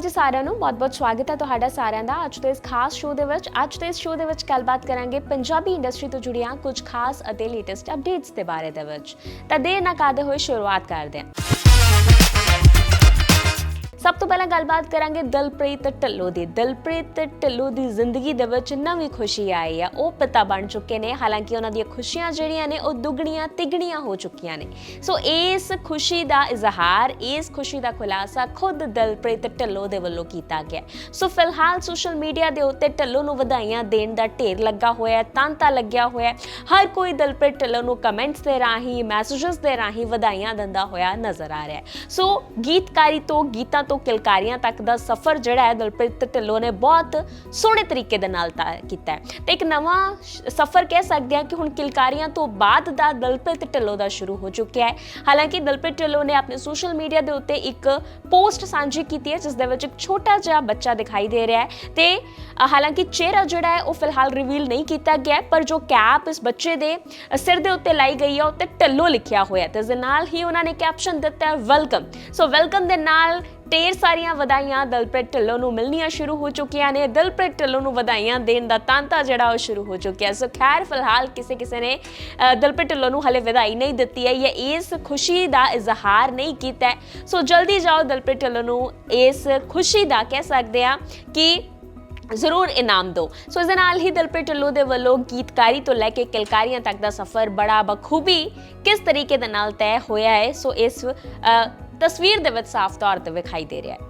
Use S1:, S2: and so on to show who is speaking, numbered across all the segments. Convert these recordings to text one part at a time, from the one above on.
S1: ਅਕਾਲ ਜੀ ਸਾਰਿਆਂ ਨੂੰ ਬਹੁਤ-ਬਹੁਤ ਸਵਾਗਤ ਹੈ ਤੁਹਾਡਾ ਸਾਰਿਆਂ ਦਾ। ਅੱਜ ਦੇ ਇਸ ਖਾਸ ਸ਼ੋਅ ਦੇ ਵਿੱਚ, ਅੱਜ ਦੇ ਇਸ ਸ਼ੋਅ ਦੇ ਵਿੱਚ ਗੱਲਬਾਤ ਕਰਾਂਗੇ ਪੰਜਾਬੀ ਇੰਡਸਟਰੀ ਤੋਂ ਜੁੜੀਆਂ ਕੁਝ ਖਾਸ ਅਤੇ ਲੇਟੈਸਟ ਅਪਡੇਟਸ ਦੇ ਬਾਰੇ ਦੇ ਵਿੱਚ। ਤਾਂ ਦੇਰ ਨਾ ਕਰਦੇ ਹੋਏ ਸ਼ੁਰੂਆਤ ਕਰਦੇ ਹਾਂ। ਸਭ ਤੋਂ ਪਹਿਲਾਂ ਗੱਲਬਾਤ ਕਰਾਂਗੇ ਦਲਪ੍ਰੀਤ ਢਿੱਲੋਂ ਦੀ। ਦਲਪ੍ਰੀਤ ਢਿੱਲੋਂ ਦੀ ਜ਼ਿੰਦਗੀ ਦੇ ਵਿੱਚ ਨਵੀਂ ਖੁਸ਼ੀ ਆਈ ਹੈ। ਉਹ ਪਿਤਾ ਬਣ ਚੁੱਕੇ ਨੇ। ਹਾਲਾਂਕਿ ਉਹਨਾਂ ਦੀਆਂ ਖੁਸ਼ੀਆਂ ਜਿਹੜੀਆਂ ਨੇ, ਉਹ ਦੁੱਗਣੀਆਂ ਤਿੱਗਣੀਆਂ ਹੋ ਚੁੱਕੀਆਂ ਨੇ। ਸੋ ਇਸ ਖੁਸ਼ੀ ਦਾ ਇਜ਼ਹਾਰ, ਇਸ ਖੁਸ਼ੀ ਦਾ ਖੁਲਾਸਾ ਖੁਦ ਦਲਪ੍ਰੀਤ ਢਿੱਲੋਂ ਦੇ ਵੱਲੋਂ ਕੀਤਾ ਗਿਆ। ਸੋ ਫਿਲਹਾਲ ਸੋਸ਼ਲ ਮੀਡੀਆ ਦੇ ਉੱਤੇ ਢਿੱਲੋਂ ਨੂੰ ਵਧਾਈਆਂ ਦੇਣ ਦਾ ਢੇਰ ਲੱਗਾ ਹੋਇਆ ਹੈ, ਤਾਂਤਾ ਲੱਗਿਆ ਹੋਇਆ ਹੈ। ਹਰ ਕੋਈ ਦਲਪ੍ਰੀਤ ਢਿੱਲੋਂ ਨੂੰ ਕਮੈਂਟਸ ਦੇ ਰਾਹੀਂ ਮੈਸੇजेस ਦੇ ਰਾਹੀਂ ਵਧਾਈਆਂ ਦਿੰਦਾ ਹੋਇਆ ਨਜ਼ਰ ਆ ਰਿਹਾ ਹੈ। ਸੋ ਗੀਤਕਾਰੀ ਤੋਂ ਗੀਤਾਂ ਤੋਂ ਕਿਲਕਾਰੀਆਂ ਤੱਕ ਦਾ ਸਫ਼ਰ ਜਿਹੜਾ ਹੈ ਦਲਪ੍ਰੀਤ ਢਿੱਲੋਂ ਨੇ ਬਹੁਤ ਸੋਹਣੇ ਤਰੀਕੇ ਦੇ ਨਾਲ ਤੈਅ ਕੀਤਾ ਹੈ। ਤੇ ਇੱਕ ਨਵਾਂ ਸਫ਼ਰ ਕਹਿ ਸਕਦੇ ਹਾਂ ਕਿ ਹੁਣ ਕਿਲਕਾਰੀਆਂ ਤੋਂ ਬਾਅਦ ਦਾ ਦਲਪ੍ਰੀਤ ਢਿੱਲੋਂ ਦਾ ਸ਼ੁਰੂ ਹੋ ਚੁੱਕਿਆ ਹੈ। ਹਾਲਾਂਕਿ ਦਲਪ੍ਰੀਤ ਢਿੱਲੋਂ ਨੇ ਆਪਣੇ ਸੋਸ਼ਲ ਮੀਡੀਆ ਦੇ ਉੱਤੇ ਇੱਕ ਪੋਸਟ ਸਾਂਝੀ ਕੀਤੀ ਹੈ, ਜਿਸ ਦੇ ਵਿੱਚ ਇੱਕ ਛੋਟਾ ਜਿਹਾ ਬੱਚਾ ਦਿਖਾਈ ਦੇ ਰਿਹਾ ਹੈ। ਤੇ ਹਾਲਾਂਕਿ ਚਿਹਰਾ ਜਿਹੜਾ ਹੈ, ਉਹ ਫਿਲਹਾਲ ਰਿਵੀਲ ਨਹੀਂ ਕੀਤਾ ਗਿਆ ਪਰ ਜੋ ਕੈਪ ਇਸ ਬੱਚੇ ਦੇ ਸਿਰ ਦੇ ਉੱਤੇ ਲਾਈ ਗਈ ਹੈ ਉੱਤੇ ਢਿੱਲੋਂ ਲਿਖਿਆ ਹੋਇਆ ਹੈ। ਤੇ ਇਸ ਦੇ ਨਾਲ ਹੀ ਉਹਨਾਂ ਨੇ ਕੈਪਸ਼ਨ ਦਿੱਤਾ ਹੈ ਵੈਲਕਮ ਸੋ ਵੈਲਕਮ ਦੇ ਨਾਲ ਢੇਰ ਸਾਰੀਆਂ ਵਧਾਈਆਂ ਦਲਪ੍ਰੀਤ ਢਿੱਲੋਂ ਨੂੰ ਮਿਲਣੀਆਂ ਸ਼ੁਰੂ ਹੋ ਚੁੱਕੀਆਂ ਨੇ। ਦਲਪ੍ਰੀਤ ਢਿੱਲੋਂ ਨੂੰ ਵਧਾਈਆਂ ਦੇਣ ਦਾ ਤਾਂਤਾ ਜਿਹੜਾ ਉਹ ਸ਼ੁਰੂ ਹੋ ਚੁੱਕਿਆ ਸੋ ਖੈਰ, ਫਿਲਹਾਲ ਕਿਸੇ ਕਿਸੇ ਨੇ ਦਲਪ੍ਰੀਤ ਢਿੱਲੋਂ ਨੂੰ ਹਲੇ ਵਧਾਈ ਨਹੀਂ ਦਿੱਤੀ ਹੈ। ਜਾਂ ਇਸ ਖੁਸ਼ੀ ਦਾ ਇਜ਼ਹਾਰ ਨਹੀਂ ਕੀਤਾ ਸੋ ਜਲਦੀ ਜਾਓ ਦਲਪ੍ਰੀਤ ਢਿੱਲੋਂ ਨੂੰ ਇਸ ਖੁਸ਼ੀ ਦਾ ਕਹਿ ਸਕਦੇ ਆ ਕਿ ਜ਼ਰੂਰ ਇਨਾਮ ਦਿਓ। ਸੋ ਇਸ ਦੇ ਨਾਲ ਹੀ ਦਿਲਪ੍ਰੀਤ ਢਿੱਲੋਂ ਦੇ ਵੱਲੋਂ ਗੀਤਕਾਰੀ ਤੋਂ ਲੈ ਕੇ ਕਲਕਾਰੀਆਂ ਤੱਕ ਦਾ ਸਫ਼ਰ ਬੜਾ ਬਖੂਬੀ ਕਿਸ ਤਰੀਕੇ ਦੇ ਨਾਲ ਤੈਅ ਹੋਇਆ ਹੈ। ਸੋ ਇਸ ਤਸਵੀਰ ਦੇ ਵਿੱਚ ਸਾਫ਼ ਤੌਰ ਤੇ ਵਿਖਾਈ ਦੇ ਰਿਹਾ ਹੈ।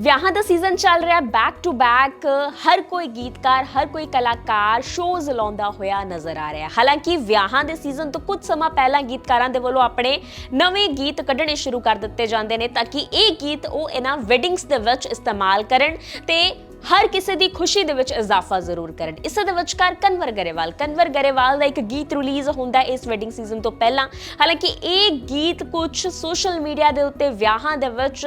S1: ਵਿਆਹਾਂ ਦਾ ਸੀਜ਼ਨ ਚੱਲ ਰਿਹਾ ਬੈਕ ਟੂ ਬੈਕ ਹਰ ਕੋਈ ਗੀਤਕਾਰ, ਹਰ ਕੋਈ ਕਲਾਕਾਰ ਸ਼ੋਜ਼ ਲਾਉਂਦਾ ਹੋਇਆ ਨਜ਼ਰ ਆ ਰਿਹਾ ਹਾਲਾਂਕਿ ਵਿਆਹਾਂ ਦੇ ਸੀਜ਼ਨ ਤੋਂ ਕੁਝ ਸਮਾਂ ਪਹਿਲਾਂ ਗੀਤਕਾਰਾਂ ਦੇ ਵੱਲੋਂ ਆਪਣੇ ਨਵੇਂ ਗੀਤ ਕੱਢਣੇ ਸ਼ੁਰੂ ਕਰ ਦਿੱਤੇ ਜਾਂਦੇ ਨੇ ਤਾਂ ਕਿ ਇਹ ਗੀਤ ਉਹ ਇਹਨਾਂ ਵੈਡਿੰਗਸ ਦੇ ਵਿੱਚ ਇਸਤੇਮਾਲ ਕਰਨ ਤੇ ਹਰ ਕਿਸੇ ਦੀ ਖੁਸ਼ੀ ਦੇ ਵਿੱਚ ਇਜ਼ਾਫਾ ਜ਼ਰੂਰ ਕਰਨ। ਇਸੇ ਦੇ ਵਿਚਕਾਰ ਕਨਵਰ ਗਰੇਵਾਲ। ਕਨਵਰ ਗਰੇਵਾਲ ਦਾ ਇੱਕ ਗੀਤ ਰਿਲੀਜ਼ ਹੁੰਦਾ ਇਸ ਵੈਡਿੰਗ ਸੀਜ਼ਨ ਤੋਂ ਪਹਿਲਾਂ। ਹਾਲਾਂਕਿ ਇਹ ਗੀਤ ਕੁਝ ਸੋਸ਼ਲ ਮੀਡੀਆ ਦੇ ਉੱਤੇ ਵਿਆਹਾਂ ਦੇ ਵਿੱਚ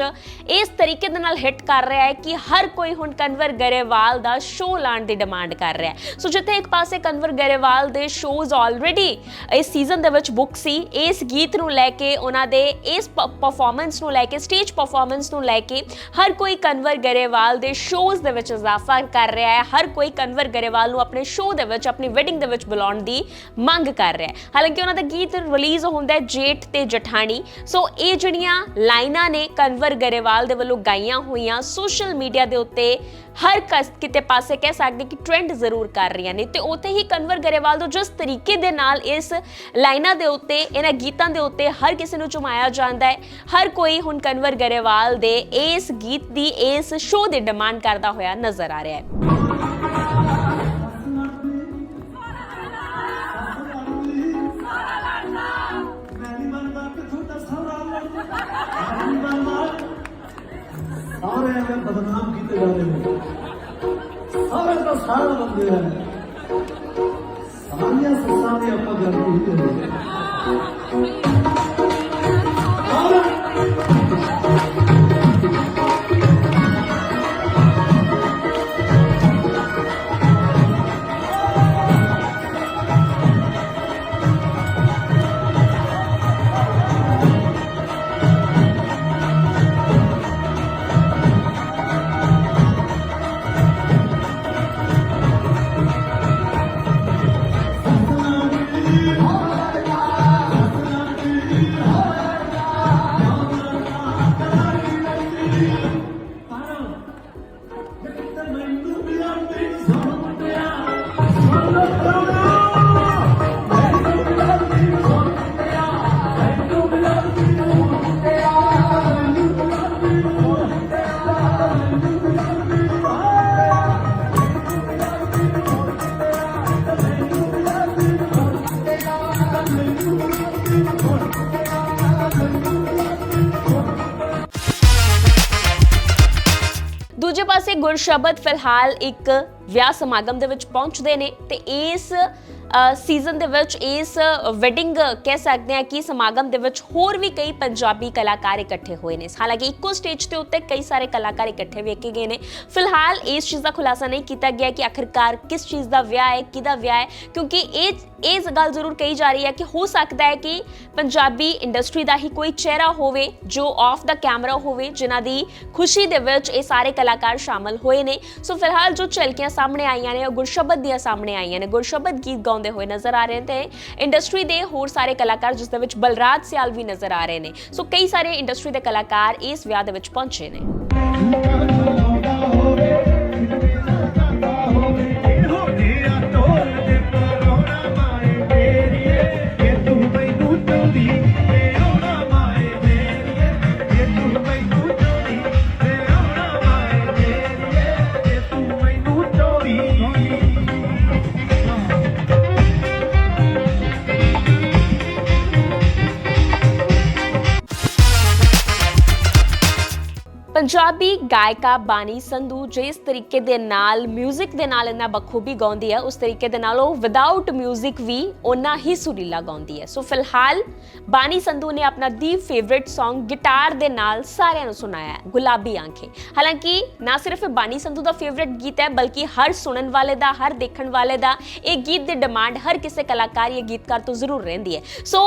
S1: ਇਸ ਤਰੀਕੇ ਦੇ ਨਾਲ ਹਿੱਟ ਕਰ ਰਿਹਾ ਹੈ ਕਿ ਹਰ ਕੋਈ ਹੁਣ ਕਨਵਰ ਗਰੇਵਾਲ ਦਾ ਸ਼ੋਅ ਲਾਉਣ ਦੀ ਡਿਮਾਂਡ ਕਰ ਰਿਹਾ ਹੈ। ਸੋ ਜਿੱਥੇ ਇੱਕ ਪਾਸੇ ਕਨਵਰ ਗਰੇਵਾਲ ਦੇ ਸ਼ੋਜ਼ ਆਲਰੇਡੀ ਇਸ ਸੀਜ਼ਨ ਦੇ ਵਿੱਚ ਬੁੱਕ ਸੀ, ਇਸ ਗੀਤ ਨੂੰ ਲੈ ਕੇ, ਉਹਨਾਂ ਦੇ ਇਸ ਪਰਫਾਰਮੈਂਸ ਨੂੰ ਲੈ ਕੇ ਸਟੇਜ ਪਰਫਾਰਮੈਂਸ ਨੂੰ ਲੈ ਕੇ ਹਰ ਕੋਈ ਕਨਵਰ ਗਰੇਵਾਲ ਦੇ ਸ਼ੋਜ਼ ਦੇ ਵਿੱਚ ਇਜ਼ਾਫਾ ਕਰ ਰਿਹਾ ਹੈ। ਹਰ ਕੋਈ ਕਨਵਰ ਗਰੇਵਾਲ ਨੂੰ ਆਪਣੇ ਸ਼ੋਅ ਦੇ ਵਿੱਚ, ਆਪਣੀ ਵੈਡਿੰਗ ਦੇ ਵਿੱਚ ਬੁਲਾਉਣ ਦੀ ਮੰਗ ਕਰ ਰਿਹਾ ਹੈ। ਹਾਲਾਂਕਿ ਉਹਨਾਂ ਦਾ ਗੀਤ ਰਿਲੀਜ਼ ਹੁੰਦਾ ਹੈ ਜੇਠ ਤੇ ਜਠਾਣੀ। ਸੋ ਇਹ ਜਿਹੜੀਆਂ ਲਾਈਨਾਂ ਨੇ ਕਨਵਰ ਗਰੇਵਾਲ ਦੇ ਵੱਲੋਂ ਗਾਈਆਂ ਹੋਈਆਂ ਸੋਸ਼ਲ ਮੀਡੀਆ ਦੇ ਉੱਤੇ ਹਰ ਕਸ, ਕਿਤੇ ਪਾਸੇ ਕਹਿ ਸਕਦੇ ਕਿ ਟ੍ਰੈਂਡ ਜ਼ਰੂਰ ਕਰ ਰਹੀਆਂ ਨੇ ਤੇ ਉੱਥੇ ਹੀ ਕਨਵਰ ਗਰੇਵਾਲ ਤੋਂ ਜਿਸ ਤਰੀਕੇ ਦੇ ਨਾਲ ਇਸ ਲਾਈਨਾਂ ਦੇ ਉੱਤੇ, ਇਹਨਾਂ ਗੀਤਾਂ ਦੇ ਉੱਤੇ ਹਰ ਕਿਸੇ ਨੂੰ ਚੁਮਾਇਆ ਜਾਂਦਾ ਹੈ, ਹਰ ਕੋਈ ਹੁਣ ਕਨਵਰ ਗਰੇਵਾਲ ਦੇ ਇਸ ਗੀਤ ਦੀ ਇਸ ਸ਼ੋਅ ਦੀ ਡਿਮਾਂਡ ਕਰਦਾ ਹੋਇਆ ਨਜ਼ਰ ਆ ਰਿਹਾ ਹੈ।
S2: ਸਾਰੇ ਬਦਨਾਮ ਕੀਤੇ ਜਾਂਦੇ ਨੇ। ਸਾਰੇ ਦਾ ਸਾਰਾ ਬੰਦੇ ਆ ਸਾਰੀਆਂ ਸੱਸਾਂ ਦੀ ਆਪਾਂ ਗੱਲ ਕੀਤੀ ਹੈ
S1: ਪਾਸੇ ਗੁਰਸ਼ਬਦ ਫਿਲਹਾਲ ਇੱਕ ਵਿਆਹ ਸਮਾਗਮ ਦੇ ਵਿੱਚ ਪਹੁੰਚਦੇ ਨੇ ਤੇ ਇਸ ਸੀਜ਼ਨ ਦੇ ਵਿੱਚ ਇਸ ਵੈਡਿੰਗ ਕਹਿ ਸਕਦੇ ਹਾਂ ਕਿ ਸਮਾਗਮ ਦੇ ਵਿੱਚ ਹੋਰ ਵੀ ਕਈ ਪੰਜਾਬੀ ਕਲਾਕਾਰ ਇਕੱਠੇ ਹੋਏ ਨੇ। ਹਾਲਾਂਕਿ ਇੱਕੋ ਸਟੇਜ ਤੇ ਉੱਤੇ ਕਈ ਸਾਰੇ ਕਲਾਕਾਰ ਇਕੱਠੇ ਵੇਖੇ ਗਏ ਨੇ। ਫਿਲਹਾਲ ਇਸ ਚੀਜ਼ ਦਾ ਖੁਲਾਸਾ ਨਹੀਂ ਕੀਤਾ ਗਿਆ ਕਿ ਆਖਿਰਕਾਰ ਕਿਸ ਚੀਜ਼ ਦਾ ਵਿਆਹ ਹੈ, ਕਿਹਦਾ ਵਿਆਹ ਹੈ, ਕਿਉਂਕਿ ਇਹ ਇਹ ਗੱਲ ਜ਼ਰੂਰ ਕਹੀ ਜਾ ਰਹੀ ਹੈ ਕਿ ਹੋ ਸਕਦਾ ਹੈ ਕਿ ਪੰਜਾਬੀ ਇੰਡਸਟਰੀ ਦਾ ਹੀ ਕੋਈ ਚਿਹਰਾ ਹੋਵੇ, ਜੋ ਆਫ ਦਾ ਕੈਮਰਾ ਹੋਵੇ, ਜਿਨ੍ਹਾਂ ਦੀ ਖੁਸ਼ੀ ਦੇ ਵਿੱਚ ਇਹ ਸਾਰੇ ਕਲਾਕਾਰ ਸ਼ਾਮਲ ਹੋਏ ਨੇ। ਸੋ ਫਿਲਹਾਲ ਜੋ ਝਲਕੀਆਂ ਸਾਹਮਣੇ ਆਈਆਂ ਨੇ, ਉਹ ਗੁਰਸ਼ਬਦ ਦੀਆਂ ਸਾਹਮਣੇ ਆਈਆਂ ਨੇ। ਗੁਰਸ਼ਬਦ ਗੀਤ ਗਾਉਂਦੇ ਹੋਏ ਨਜ਼ਰ ਆ ਰਹੇ ਨੇ ਤੇ ਇੰਡਸਟਰੀ ਦੇ ਹੋਰ ਸਾਰੇ ਕਲਾਕਾਰ ਜਿਸ ਦੇ ਵਿੱਚ ਬਲਰਾਜ ਸਿਆਲ ਵੀ ਨਜ਼ਰ ਆ ਰਹੇ ਨੇ। ਸੋ ਕਈ ਸਾਰੇ ਇੰਡਸਟਰੀ ਦੇ ਕਲਾਕਾਰ ਇਸ ਵਿਆਹ ਦੇ ਵਿੱਚ ਪਹੁੰਚੇ ਨੇ। ਪੰਜਾਬੀ ਗਾਇਕਾ ਬਾਨੀ ਸੰਧੂ ਜਿਸ ਤਰੀਕੇ ਦੇ ਨਾਲ 뮤직 ਦੇ ਨਾਲ ਇਹਨਾਂ ਬਖੂਬੀ ਗਾਉਂਦੀ ਹੈ ਉਸ ਤਰੀਕੇ ਦੇ ਨਾਲ ਉਹ ਵਿਦਆਊਟ 뮤직 ਵੀ ਉਹਨਾਂ ਹੀ ਸੁਰੀਲਾ ਗਾਉਂਦੀ ਹੈ ਸੋ ਫਿਲਹਾਲ ਬਾਨੀ ਸੰਧੂ ਨੇ ਆਪਣਾ ਦੀ ਫੇਵਰਿਟ Song ਗਿਟਾਰ ਦੇ ਨਾਲ ਸਾਰਿਆਂ ਨੂੰ ਸੁਣਾਇਆ ਹੈ ਗੁਲਾਬੀ ਆਂਖੇ ਹਾਲਾਂਕਿ ਨਾ ਸਿਰਫ ਇਹ ਬਾਨੀ ਸੰਧੂ ਦਾ ਫੇਵਰਿਟ ਗੀਤ ਹੈ ਬਲਕਿ ਹਰ ਸੁਣਨ ਵਾਲੇ ਦਾ ਹਰ ਦੇਖਣ ਵਾਲੇ ਦਾ ਇਹ ਗੀਤ ਦੀ ਡਿਮਾਂਡ ਹਰ ਕਿਸੇ ਕਲਾਕਾਰ ਜਾਂ ਗੀਤਕਾਰ ਤੋਂ ਜ਼ਰੂਰ ਰਹਿੰਦੀ ਹੈ ਸੋ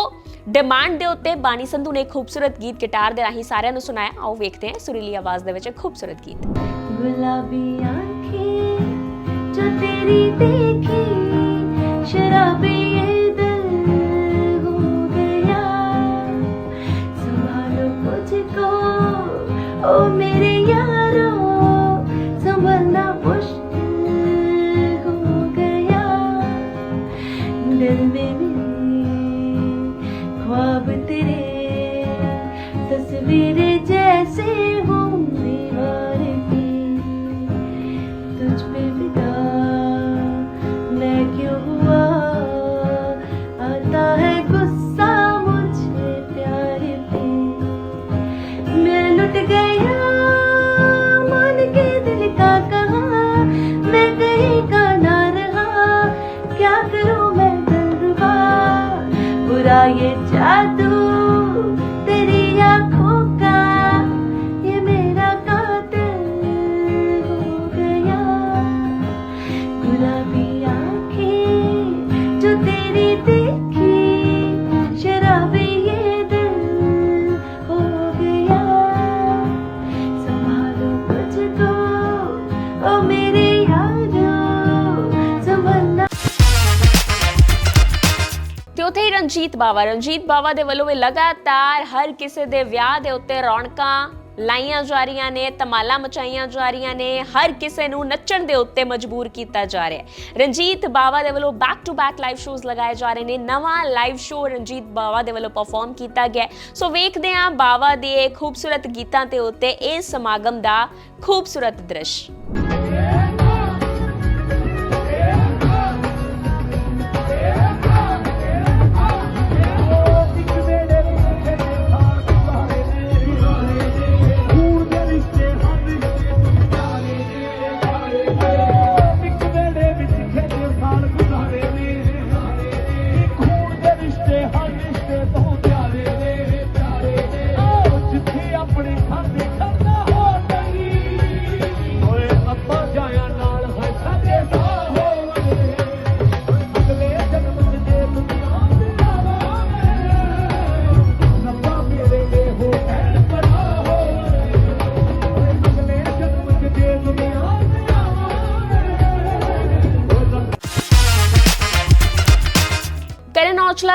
S1: ਡਿਮਾਂਡ ਦੇ ਉੱਤੇ ਬਾਨੀ ਸੰਧੂ ਨੇ ਇੱਕ ਖੂਬਸੂਰਤ ਗੀਤ ਗਿਟਾਰ ਦੇ ਰਾਹੀਂ ਸਾਰਿਆਂ ਨੂੰ ਸੁਣਾਇਆ ਆਓ ਵੇਖਦੇ ਹਾਂ ਸੁਰੀਲੀ ਆਵਾਜ਼ ਆਵਾਜ਼ ਦੇ ਵਿੱਚ ਇੱਕ ਖੂਬਸੂਰਤ ਗੀਤ
S3: ਗੁਲਾਬੀ ਆਂਖੇ
S1: ਜੋ ਤੇਰੀ ਦੇਖੀ ਸ਼ਰਾਬੀ ਬਾਵਾ। ਰਣਜੀਤ ਬਾਵਾ ਦੇ ਵੱਲੋਂ ਵੀ ਲਗਾਤਾਰ ਹਰ ਕਿਸੇ ਦੇ ਵਿਆਹ ਦੇ ਉੱਤੇ ਰੌਣਕਾਂ ਲਾਈਆਂ ਜਾ ਰਹੀਆਂ ਨੇ, ਧਮਾਲਾਂ ਮਚਾਈਆਂ ਜਾ ਰਹੀਆਂ ਨੇ, ਹਰ ਕਿਸੇ ਨੂੰ ਨੱਚਣ ਦੇ ਉੱਤੇ ਮਜਬੂਰ ਕੀਤਾ ਜਾ ਰਿਹਾ ਹੈ। ਰਣਜੀਤ ਬਾਵਾ ਦੇ ਵੱਲੋਂ back to back live shows ਲਗਾਏ ਜਾ ਰਹੇ ਨੇ, ਨਵਾਂ ਲਾਈਵ ਸ਼ੋ ਰਣਜੀਤ ਬਾਵਾ ਦੇ ਵੱਲੋਂ ਪਰਫਾਰਮ ਕੀਤਾ ਗਿਆ ਸੋ ਵੇਖਦੇ ਹਾਂ ਬਾਵਾ ਦੇ ਖੂਬਸੂਰਤ ਗੀਤਾਂ ਦੇ ਉੱਤੇ ਇਹ ਸਮਾਗਮ ਦਾ ਖੂਬਸੂਰਤ ਦ੍ਰਿਸ਼।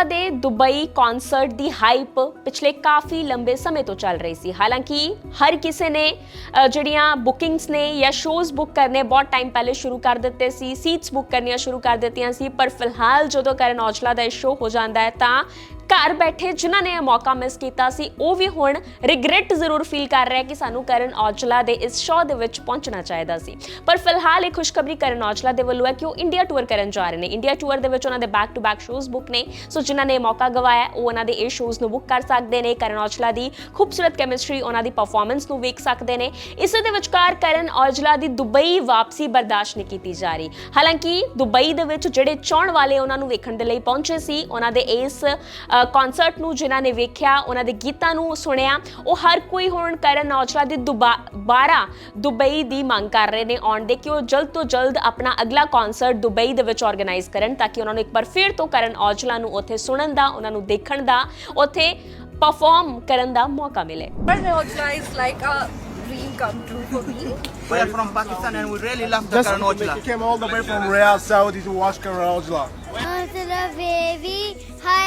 S2: ਦੇ
S1: ਦੁਬਈ ਕਨਸਰਟ ਦੀ ਹਾਈਪ ਪਿਛਲੇ ਕਾਫੀ ਲੰਬੇ ਸਮੇਂ ਤੋਂ ਚੱਲ ਰਹੀ ਸੀ। ਹਾਲਾਂਕਿ ਹਰ ਕਿਸੇ ਨੇ ਜਿਹੜੀਆਂ ਬੁਕਿੰਗਸ ਨੇ ਜਾਂ ਸ਼ੋਜ਼ ਬੁੱਕ ਕਰਨੇ ਬਹੁਤ ਟਾਈਮ ਪਹਿਲੇ ਸ਼ੁਰੂ ਕਰ ਦਿੱਤੇ ਸੀ ਸੀਟਸ ਬੁੱਕ ਕਰਨੀਆਂ ਸ਼ੁਰੂ ਕਰ ਦਿੱਤੀਆਂ ਸੀ, ਪਰ ਫਿਲਹਾਲ ਜਦੋਂ ਕਰਨ ਔਜਲਾ ਦਾ ਇਹ ਸ਼ੋਅ ਹੋ ਜਾਂਦਾ ਹੈ ਤਾਂ ਘਰ ਬੈਠੇ ਜਿਨ੍ਹਾਂ ਨੇ ਇਹ ਮੌਕਾ ਮਿਸ ਕੀਤਾ ਸੀ, ਉਹ ਵੀ ਹੁਣ ਰਿਗਰੈਟ ਜ਼ਰੂਰ ਫੀਲ ਕਰ ਰਿਹਾ ਕਿ ਸਾਨੂੰ ਕਰਨ ਔਜਲਾ ਦੇ ਇਸ ਸ਼ੋਅ ਦੇ ਵਿੱਚ ਪਹੁੰਚਣਾ ਚਾਹੀਦਾ ਸੀ। ਪਰ ਫਿਲਹਾਲ ਇਹ ਖੁਸ਼ਖਬਰੀ ਕਰਨ ਔਜਲਾ ਦੇ ਵੱਲੋਂ ਹੈ ਕਿ ਉਹ ਇੰਡੀਆ ਟੂਰ ਕਰਨ ਜਾ ਰਹੇ ਨੇ। ਇੰਡੀਆ ਟੂਰ ਦੇ ਵਿੱਚ ਉਹਨਾਂ ਦੇ back to back shows book ਨੇ। ਸੋ ਜਿਨ੍ਹਾਂ ਨੇ ਇਹ ਮੌਕਾ ਗਵਾਇਆ, ਉਹ ਉਹਨਾਂ ਦੇ ਇਹ ਸ਼ੋਜ਼ ਨੂੰ ਬੁੱਕ ਕਰ ਸਕਦੇ ਨੇ, ਕਰਨ ਔਜਲਾ ਦੀ ਖੂਬਸੂਰਤ ਕੈਮਿਸਟਰੀ ਉਹਨਾਂ ਦੀ ਪਰਫਾਰਮੈਂਸ ਨੂੰ ਵੇਖ ਸਕਦੇ ਨੇ। ਇਸੇ ਦੇ ਵਿਚਕਾਰ ਕਰਨ ਔਜਲਾ ਦੀ ਦੁਬਈ ਵਾਪਸੀ ਬਰਦਾਸ਼ਤ ਨਹੀਂ ਕੀਤੀ ਜਾ ਰਹੀ। ਹਾਲਾਂਕਿ ਦੁਬਈ ਦੇ ਵਿੱਚ ਜਿਹੜੇ ਚਾਹਣ ਵਾਲੇ ਉਹਨਾਂ ਨੂੰ ਵੇਖਣ ਦੇ ਲਈ ਪਹੁੰਚੇ ਸੀ, ਉਹਨਾਂ ਦੇ ਇਸ ਕਨਸਰਟ ਨੂੰ ਜਿਨ੍ਹਾਂ ਨੇ ਵੇਖਿਆ ਉਹਨਾਂ ਦੇ ਗੀਤਾਂ ਨੂੰ ਸੁਣਿਆ ਉਹ ਹਰ ਕੋਈ ਹੁਣ ਕਰਨ ਔਜਲਾ ਦੀ ਦੁਬਾਰਾ ਦੁਬਈ ਦੀ ਮੰਗ ਕਰ ਰਹੇ ਨੇ ਆਉਣ ਦੇ ਕਿ ਉਹ ਜਲਦ ਤੋਂ ਜਲਦ ਆਪਣਾ ਅਗਲਾ ਕਨਸਰਟ ਦੁਬਈ ਦੇ ਵਿੱਚ ਆਰਗੇਨਾਈਜ਼ ਕਰਨ ਤਾਂ ਕਿ ਉਹਨਾਂ ਨੂੰ ਇੱਕ ਵਾਰ ਫਿਰ ਤੋਂ ਕਰਨ ਔਜਲਾ ਨੂੰ ਉੱਥੇ ਸੁਣਨ ਦਾ ਉਹਨਾਂ ਨੂੰ ਦੇਖਣ ਦਾ ਉੱਥੇ ਪਰਫਾਰਮ ਕਰਨ ਦਾ ਮੌਕਾ ਮਿਲੇ
S4: Karan Aujla is like a dream come true for me.
S5: We are from Pakistan and we really love the
S6: Just
S5: Karan Aujla.
S6: came all the way from Riyadh, Saudi to watch Karan Aujla.
S7: Aujla baby, hi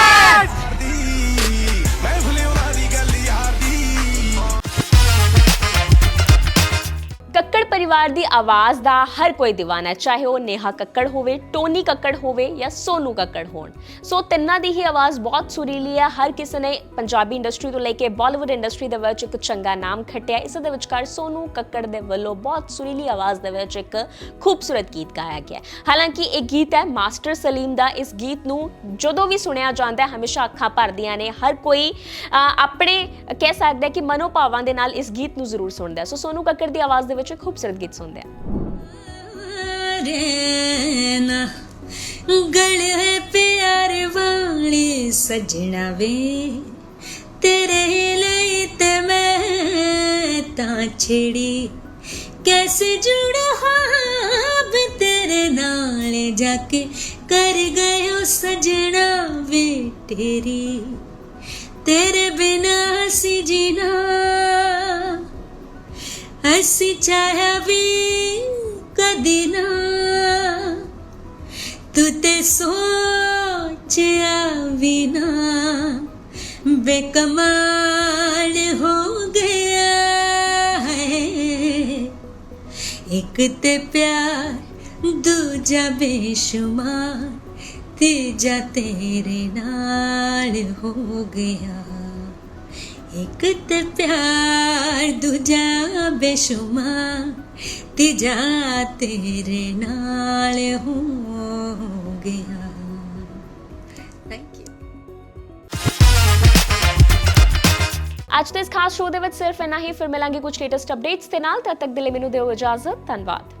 S1: ਪਰਿਵਾਰ ਦੀ ਆਵਾਜ਼ ਦਾ ਹਰ ਕੋਈ دیਵਾਨਾ ਹੈ, ਚਾਹੇ ਉਹ ਨੇਹਾ ਕੱਕੜ ਹੋਵੇ, Tony Kakkar ਹੋਵੇ ਜਾਂ ਸੋਨੂ ਕੱਕੜ ਹੋਣ। ਸੋ ਤਿੰਨਾਂ ਦੀ ਹੀ ਆਵਾਜ਼ ਬਹੁਤ ਸੁਰੀਲੀ ਹੈ। ਹਰ ਕਿਸੇ ਨੇ ਪੰਜਾਬੀ ਇੰਡਸਟਰੀ ਤੋਂ ਲੈ ਕੇ ਬਾਲੀਵੁੱਡ ਇੰਡਸਟਰੀ ਦੇ ਵਿੱਚ ਇੱਕ ਚੰਗਾ ਨਾਮ ਖੱਟਿਆ। ਇਸ ਦੇ ਵਿਚਕਾਰ ਸੋਨੂ ਕੱਕੜ ਦੇ ਵੱਲੋਂ ਬਹੁਤ ਸੁਰੀਲੀ ਆਵਾਜ਼ ਦੇ ਵਿੱਚ ਇੱਕ ਖੂਬਸੂਰਤ ਗੀਤ ਗਾਇਆ ਗਿਆ ਹਾਲਾਂਕਿ ਇਹ ਗੀਤ ਹੈ ਮਾਸਟਰ ਸਲੀਮ ਦਾ। ਇਸ ਗੀਤ ਨੂੰ ਜਦੋਂ ਵੀ ਸੁਣਿਆ ਜਾਂਦਾ ਹੈ, ਹਮੇਸ਼ਾ ਅੱਖਾਂ ਭਰਦੀਆਂ ਨੇ। ਹਰ ਕੋਈ ਆਪਣੇ ਕਹਿ ਸਕਦਾ ਕਿ ਮਨੋਭਾਵਾਂ ਦੇ ਨਾਲ ਇਸ ਗੀਤ ਨੂੰ ਜ਼ਰੂਰ ਸੁਣਦਾ ਸੋ ਸੋਨੂ ਕੱਕੜ ਦੀ ਆਵਾਜ਼ ਦੇ ਵਿੱਚ ਖੂਬ ਖੂਬਸੂਰਤ ਗੀਤ ਸੁਣਦੇ ਹਾਂ
S8: ਰਹਿਣਾ ਗਲੇ ਪਿਆਰ ਵਾਲੀ ਸਜਣਾ ਵੇ ਤੇਰੇ ਲਈ ਤੇ ਮੈਂ ਤਾਂ ਛਿੜੀ ਕੈਸੇ ਜੁੜਾ ਹਾਂ ਵੇ ਤੇਰੇ ਨਾਲ ਜਾ ਕੇ ਕਰ ਗਇਓ ਸਜਣਾ ਵੇ ਤੇਰੀ ਤੇਰੇ ਬਿਨਾ ਸੀ ਜੀਣਾ ਅਸੀਂ ਚਾਹਿਆ ਵੀ ਕਦੀ ਨਾ। ਤੂੰ ਤੇ ਸੋਚਿਆ ਵੀ ਨਾ। ਬੇਕਮਾਲ ਹੋ ਗਿਆ ਹੈ। ਇੱਕ ਤੇ ਪਿਆਰ, ਦੂਜਾ ਬੇਸ਼ੁਮਾਰ, ਤੀਜਾ ਤੇਰੇ ਨਾਲ ਹੋ ਗਿਆ। ਇੱਕ ਤੇ ਪਿਆਰ ਦੂਜਾ ਬੇਸ਼ੁਮਾਰ ਤੀਜਾ ਤੇਰੇ ਨਾਲ ਹੋ ਗਿਆ
S1: ਅੱਜ ਦੇ ਇਸ ਖਾਸ ਸ਼ੋਅ ਦੇ ਵਿੱਚ ਸਿਰਫ ਇੰਨਾ ਹੀ ਫਿਰ ਮਿਲਾਂਗੇ ਕੁਝ ਲੇਟੈਸਟ ਅਪਡੇਟਸ ਦੇ ਨਾਲ ਤਦ ਤੱਕ ਦੇ ਲਈ ਮੈਨੂੰ ਦਿਓ ਇਜਾਜ਼ਤ ਧੰਨਵਾਦ